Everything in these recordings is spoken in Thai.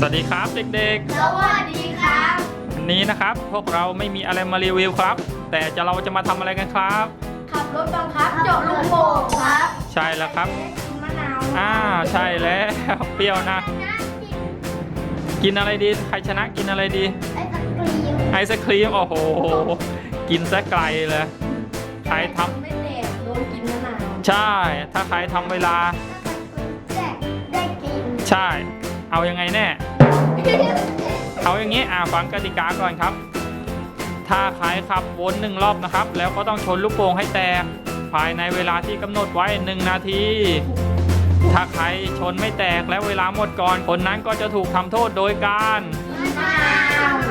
สวัสดีครับเด็กสวัสดีครับ ๆ วันนี้นะครับ พวกเราไม่มีอะไรมารีวิวครับ แต่จะเราจะมาทำอะไรกันครับ ขับรถบังคับเจาะลูกโป่งครับใช่แล้วครับ มะนาวอ่าใช่แล้ว เปรี้ยวนะกินอะไรดี ใครชนะกินอะไรดี ไอ้ตะกรีมไอศครีม โอ้โห กินซะไกลเลย ใครทำไม่แดกโดนกินมะนาวใช่ ถ้าใครทำเวลาแดกได้กินใช่ เอายังไงแน่ เอาอย่างนี้อ่าฟังกติกาก่อนครับ ถ้าใครขับวนหนึ่งรอบนะครับ แล้วก็ต้องชนลูกโป่งให้แตก ภายในเวลาที่กำหนดไว้หนึ่งนาที ถ้าใครชนไม่แตกแล้วเวลาหมดก่อนคนนั้นก็จะถูกทำโทษโดยการ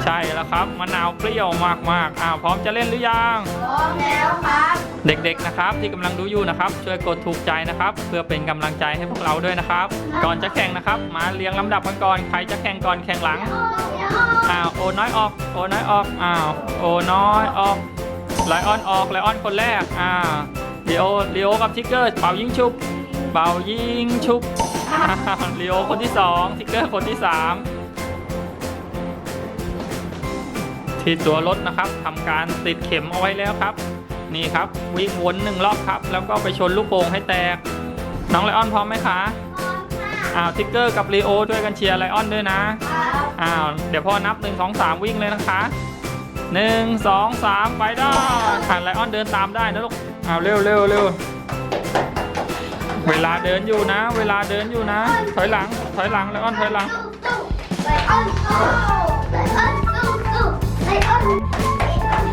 ใช่แล้วครับมะนาวเปรี้ยวมากๆอ่าพร้อมจะเล่นหรือยังพร้อมแล้วครับ เด็กๆนะครับที่กำลังดูอยู่นะครับ ช่วยกดถูกใจนะครับ เพื่อเป็นกำลังใจให้พวกเราด้วยนะครับ ก่อนจะแข่งนะครับ มาเรียงลำดับกันก่อนใครจะแข่งก่อนแข่งหลังอ้าวโอน้อยออกโอน้อยออกอ้าวโอน้อยออกไลออนออกไลออนคนแรกอ้าวลีโอลีโอกับทิกเกอร์เป่ายิงชุบเป่ายิงชุบอ้าวลีโอคนที่สองทิกเกอร์คนที่สาม ที่ตัวรถนะครับทำการติดเข็มเอาไว้แล้วครับ นี่ครับวิ่งวนหนึ่งรอบครับ แล้วก็ไปชนลูกโป่งให้แตก น้องไลออนพร้อมไหมคะอ้าวทิกเกอร์กับลีโอช่วยกันเชียร์ไลออนด้วยนะครับอ้าวเดี๋ยวพ่อนับ1 2 3วิ่งเลยนะคะ1 2 3ไปได้ผ่านไลออนเดินตามได้นะลูกอ้าวเร็วเร็วเร็วเวลาเดินอยู่นะ เวลาเดินอยู่นะ ถอยหลัง ถอยหลังไลออนถอยหลังไลออนสู้ไล ออนสู้สู้ไลออน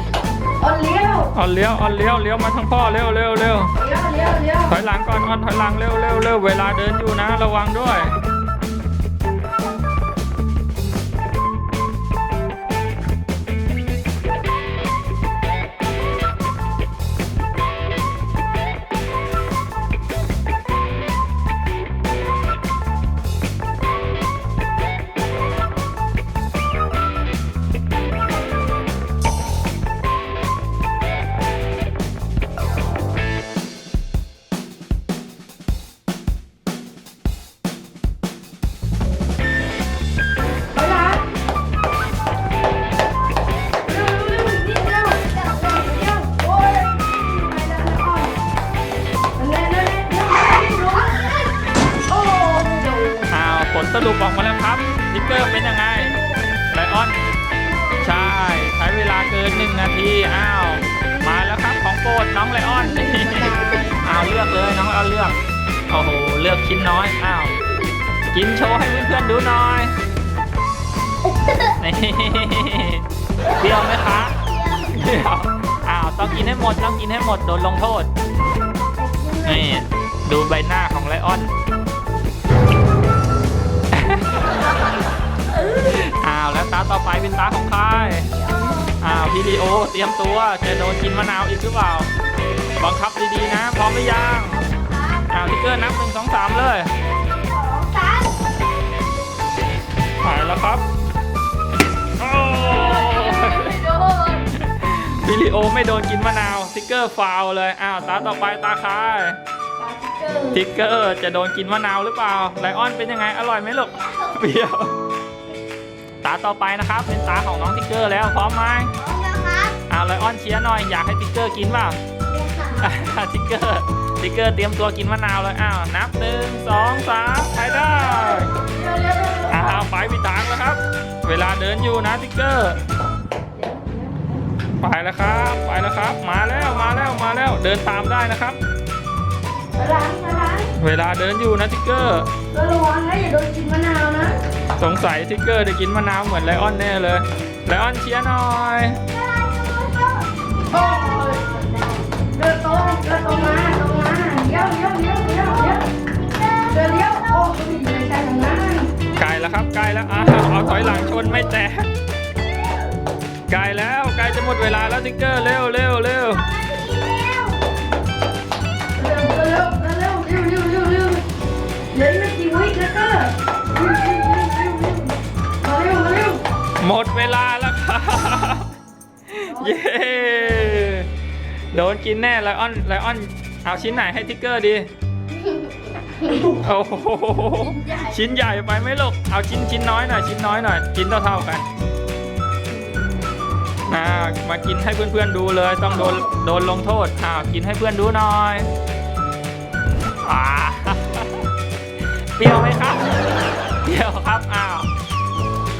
ออนเลี้ยวออนเลี้ยวออนเลี้ยวเลี้ยวมาทางพ่อเร็วเร็วเร็วเลี้ยวเลี้ยวเลี้ยวถอยหลังก่อนออนถอยหลังเร็วเร็วเร็วเวลาเดินอยู่นะ ระวังด้วย ทิกเกอร์เป็นยังไงไลออน ใช่ ใช้เวลาเกิน1นาที อ้าว มาแล้วครับของโปรดน้องไลออนอ้าวเลือกเลยน้องไลออนเลือก โอ้โห เลือกชิ้นน้อย อ้าว กินโชว์ให้เพื่อนๆดูหน่อยนี่เปรี้ยวไหมคะเปรี้ยวอ้าวต้องกินให้หมดต้องกินให้หมดโดนลงโทษนี่ดูใบหน้าของไลออน ตาต่อไปเป็นตาของใครอ้าวพี่ลีโอเตรียมตัวจะโดนกินมะนาวอีกหรือเปล่า บังคับดีๆนะ พร้อมหรือยังอ้าวทิกเกอร์นับหนึ่งสองสามเลยหายแล้วครับโอ้พี่ลีโอไม่โดนกินมะนาวทิกเกอร์ฟาวเลย อ้าวตาต่อไปตาใครทิกเกอร์จะโดนกินมะนาวหรือเปล่าไลออนเป็นยังไงอร่อยไหมลูกเปรี้ยว ตาต่อไปนะครับ เป็นตาของน้องทิกเกอร์แล้วพร้อมไหมอ้าวไลออนเชียร์หน่อยอยากให้ทิกเกอร์กินเปล่าอะทิกเกอร์ทิกเกอร์เตรียมตัวกินมะนาวเลยอ้าวนับหนึ่งสองสามไปได้อ้าวไปพี่ตางแล้วครับ เวลาเดินอยู่นะทิกเกอร์ไปแล้วครับ ไปแล้วครับ มาแล้วมาแล้วมาแล้วเดินตามได้นะครับ เวลาเดินอยู่นะทิกเกอร์ระวังนะอย่าโดนกินมะนาวนะสงสัยทิกเกอร์จะกินมะนาวเหมือนไลออนแน่เลยไลออนเชียร์หน่อยโอ้ยเดินตรงเดินตรงมาตรงมาเลี้ยวเลี้ยวเลี้ยวเลี้ยวเลี้ยวเดินเลี้ยวโอ้ยไม่ใช่ทางนั้นไกลแล้วครับไกลแล้วอ้าวเอาถอยหลังชนไม่แตกไกลแล้วไกลจะหมดเวลาแล้วทิกเกอร์เร็วเร็วเร็ว วิแล้วก็เร็วเร็วเร็วมาเร็วมาเร็วหมดเวลาแล้วครับ เย้โดนกินแน่ไลออนไลออน เอาชิ้นไหนให้ทิกเกอร์ดี โอ้โหชิ้นใหญ่ไปไหมลูก เอาชิ้นชิ้นน้อยหน่อยชิ้นน้อยหน่อยชิ้นเท่าๆกันอ่ามากินให้เพื่อนๆดูเลยต้องโดนโดนลงโทษอ่ากินให้เพื่อนดูหน่อยอ่า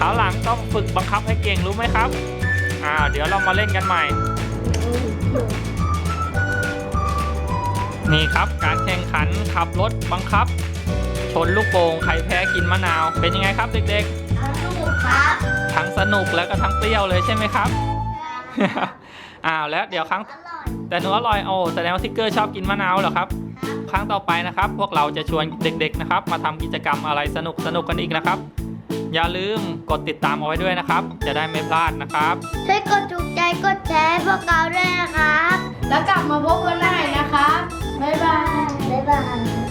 าวหลังต้องฝึกบังคับให้เก่งรู้ไหมครับอ้าวเดี๋ยวเรามาเล่นกันใหม่ นี่ครับการแข่งขันขับรถบังคับ ชนลูกโป่งใครแพ้กินมะนาว เป็นยังไงครับเด็กลูกครับๆ ทั้งสนุกแล้วก็ทั้งเปรี้ยวเลยใช่ไหมครับ อ้าวแล้วเดี๋ยวครั้ง อร่อยแต่หนูอร่อยโอ้แสดงว่าทิกเกอร์ชอบกินมะนาวเหรอครับ ครั้งต่อไปนะครับ พวกเราจะชวนเด็กๆนะครับ มาทำกิจกรรมอะไรสนุกสนุกๆกันอีกนะครับ อย่าลืมกดติดตามเอาไว้ด้วยนะครับ จะได้ไม่พลาดนะครับ ช่วยกดถูกใจกดแชร์ให้พวกเราด้วยนะครับ แล้วกลับมาพบกันใหม่นะครับบ๊ายบาย บ๊ายบาย